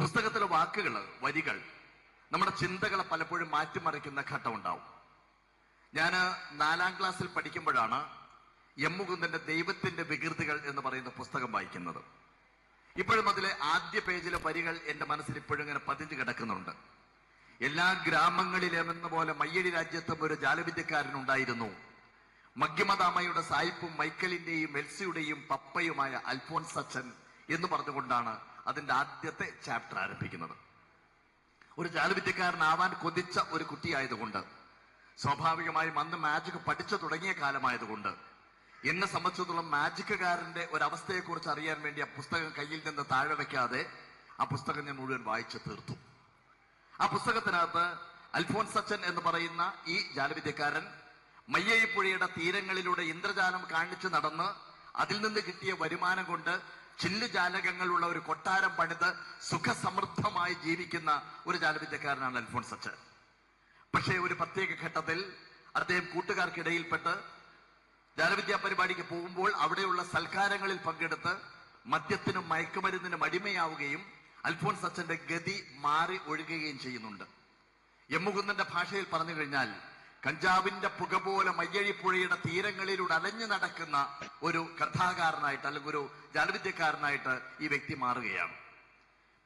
പുസ്തകത്തിലെ വാക്കുകൾ വരികൾ നമ്മുടെ ചിന്തകളെ പലപ്പോഴും മാറ്റിമറിക്കുന്ന ഘട്ടം ഉണ്ടാവും. ഞാൻ നാലാം ക്ലാസ്സിൽ പഠിക്കുമ്പോഴാണ് എം ദൈവത്തിന്റെ വികൃതികൾ എന്ന് പറയുന്ന പുസ്തകം വായിക്കുന്നത്. ഇപ്പോഴും അതിലെ ആദ്യ പേജിലെ വരികൾ എന്റെ മനസ്സിൽ ഇപ്പോഴും ഇങ്ങനെ പതിഞ്ഞു കിടക്കുന്നുണ്ട്. എല്ലാ ഗ്രാമങ്ങളിലെന്ന പോലെ മയ്യടി രാജ്യത്തും ഒരു ജാലവിദ്യക്കാരനുണ്ടായിരുന്നു മഗ്യമദാമയുടെ സായിപ്പും മൈക്കലിന്റെയും മെൽസിയുടെയും പപ്പയുമായ അൽഫോൻസ് അച്ഛൻ എന്ന് പറഞ്ഞുകൊണ്ടാണ് അതിന്റെ ആദ്യത്തെ ചാപ്റ്റർ ആരംഭിക്കുന്നത്. ഒരു ജാലവിദ്യക്കാരനാവാൻ കൊതിച്ച ഒരു കുട്ടിയായതുകൊണ്ട് സ്വാഭാവികമായും അന്ന് മാജിക് പഠിച്ചു തുടങ്ങിയ കാലമായതുകൊണ്ട് എന്നെ സംബന്ധിച്ചിടത്തോളം മാജിക്കുകാരന്റെ ഒരു അവസ്ഥയെക്കുറിച്ച് അറിയാൻ വേണ്ടി ആ പുസ്തകം കയ്യിൽ നിന്ന് താഴെ വയ്ക്കാതെ ആ പുസ്തകം ഞാൻ മുഴുവൻ വായിച്ചു തീർത്തു. ആ പുസ്തകത്തിനകത്ത് അൽഫോൻസ് അച്ഛൻ എന്ന് പറയുന്ന ഈ ജാലവിദ്യക്കാരൻ മയ്യയിപ്പുഴയുടെ തീരങ്ങളിലൂടെ ഇന്ദ്രജാലം കാണിച്ചു നടന്ന് അതിൽ നിന്ന് കിട്ടിയ വരുമാനം കൊണ്ട് ചില്ലു ജാലകങ്ങളുള്ള ഒരു കൊട്ടാരം പണിത് സുഖസമൃദ്ധമായി ജീവിക്കുന്ന ഒരു ജാലവിദ്യക്കാരനാണ് അൽഫോൺസ് അച്ഛൻ. പക്ഷേ ഒരു പ്രത്യേക ഘട്ടത്തിൽ അദ്ദേഹം കൂട്ടുകാർക്കിടയിൽപ്പെട്ട് ജാലവിദ്യാ പരിപാടിക്ക് പോകുമ്പോൾ അവിടെയുള്ള സൽക്കാരങ്ങളിൽ പങ്കെടുത്ത് മദ്യത്തിനും മയക്കുമരുന്നിനും അടിമയാവുകയും അൽഫോൺസ് അച്ഛന്റെ ഗതി മാറി ഒഴുകുകയും ചെയ്യുന്നുണ്ട്. എമ്മുകുന്നന്റെ ഭാഷയിൽ പറഞ്ഞു കഴിഞ്ഞാൽ കഞ്ചാവിന്റെ പുക പോലെ മയ്യഴിപ്പുഴയുടെ തീരങ്ങളിലൂടെ അലഞ്ഞു നടക്കുന്ന ഒരു കഥാകാരനായിട്ട് അല്ലെങ്കിൽ ഒരു ജാലവിദ്യക്കാരനായിട്ട് ഈ വ്യക്തി മാറുകയാണ്.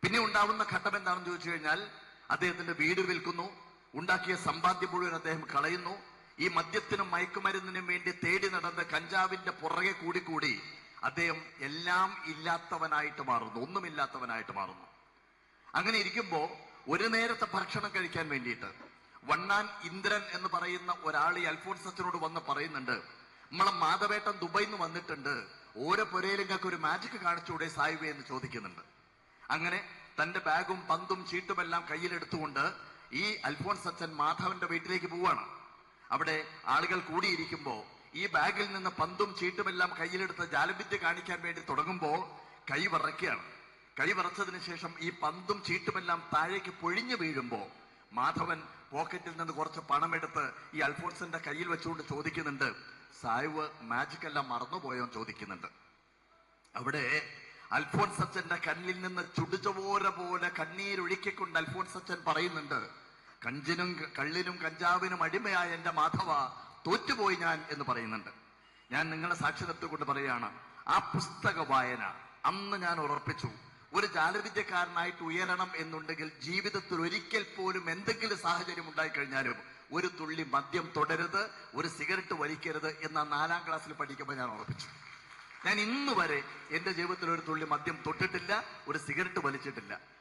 പിന്നെ ഉണ്ടാവുന്ന ഘട്ടം എന്താണെന്ന് ചോദിച്ചു കഴിഞ്ഞാൽ അദ്ദേഹത്തിന്റെ വീട് വിൽക്കുന്നു ഉണ്ടാക്കിയ സമ്പാദ്യം മുഴുവൻ അദ്ദേഹം കളയുന്നു. ഈ മദ്യത്തിനും മയക്കുമരുന്നിനും വേണ്ടി തേടി നടന്ന കഞ്ചാവിന്റെ പുറകെ കൂടിക്കൂടി കൂടി അദ്ദേഹം എല്ലാം ഇല്ലാത്തവനായിട്ട് മാറുന്നു ഒന്നുമില്ലാത്തവനായിട്ട് മാറുന്നു. അങ്ങനെ ഇരിക്കുമ്പോൾ ഒരു നേരത്തെ ഭക്ഷണം കഴിക്കാൻ വേണ്ടിയിട്ട് വണ്ണാൻ ഇന്ദ്രൻ എന്ന് പറയുന്ന ഒരാൾ ഈ അൽഫോൺസ് അച്ഛനോട് വന്ന് പറയുന്നുണ്ട് നമ്മളെ മാധവേട്ടൻ ദുബൈയിൽ നിന്ന് വന്നിട്ടുണ്ട് ഓരോ പുരയിലും ഒരു മാജിക് കാണിച്ചുകൂടെ സായിബേ എന്ന് ചോദിക്കുന്നുണ്ട്. അങ്ങനെ തന്റെ ബാഗും പന്തും ചീട്ടുമെല്ലാം കയ്യിലെടുത്തുകൊണ്ട് ഈ അൽഫോൺസ് അച്ഛൻ മാധവന്റെ വീട്ടിലേക്ക് പോവാണ്. അവിടെ ആളുകൾ കൂടിയിരിക്കുമ്പോൾ ഈ ബാഗിൽ നിന്ന് പന്തും ചീട്ടുമെല്ലാം കയ്യിലെടുത്ത് ജാലവിദ്യ കാണിക്കാൻ വേണ്ടി തുടങ്ങുമ്പോൾ കൈ വിറയ്ക്കുകയാണ്. കൈ വറച്ചതിന് ശേഷം ഈ പന്തും ചീട്ടുമെല്ലാം താഴേക്ക് പൊഴിഞ്ഞു വീഴുമ്പോൾ മാധവൻ പോക്കറ്റിൽ നിന്ന് കുറച്ച് പണമെടുത്ത് ഈ അൽഫോൺസിന്റെ കയ്യിൽ വെച്ചുകൊണ്ട് ചോദിക്കുന്നുണ്ട് സായിവ് മാജിക് എല്ലാം മറന്നുപോയോ? ചോദിക്കുന്നുണ്ട്. അവിടെ അൽഫോൺസ് അച്ഛന്റെ കണ്ണിൽ നിന്ന് ചുടുചോര പോലെ കണ്ണീരൊഴുക്കിക്കൊണ്ട് അൽഫോൺസ് അച്ഛൻ പറയുന്നുണ്ട് കഞ്ചിനും കള്ളിനും കഞ്ചാവിനും അടിമയായ എന്റെ മാധവ തോറ്റുപോയി ഞാൻ എന്ന് പറയുന്നുണ്ട്. ഞാൻ നിങ്ങളെ സാക്ഷിതത്വം കൊണ്ട് പറയുകയാണ് ആ പുസ്തക വായന അന്ന് ഞാൻ ഉറപ്പിച്ചു ഒരു ജാലവിദ്യക്കാരനായിട്ട് ഉയരണം എന്നുണ്ടെങ്കിൽ ജീവിതത്തിൽ ഒരിക്കൽ പോലും എന്തെങ്കിലും സാഹചര്യം ഉണ്ടായിക്കഴിഞ്ഞാലും ഒരു തുള്ളി മദ്യം തുടരുത് ഒരു സിഗരറ്റ് വലിക്കരുത് എന്ന നാലാം ക്ലാസ്സിൽ പഠിക്കുമ്പോൾ ഞാൻ ഉറപ്പിച്ചു. ഞാൻ ഇന്ന് വരെ എന്റെ ജീവിതത്തിൽ ഒരു തുള്ളി മദ്യം തൊട്ടിട്ടില്ല ഒരു സിഗരറ്റ് വലിച്ചിട്ടില്ല.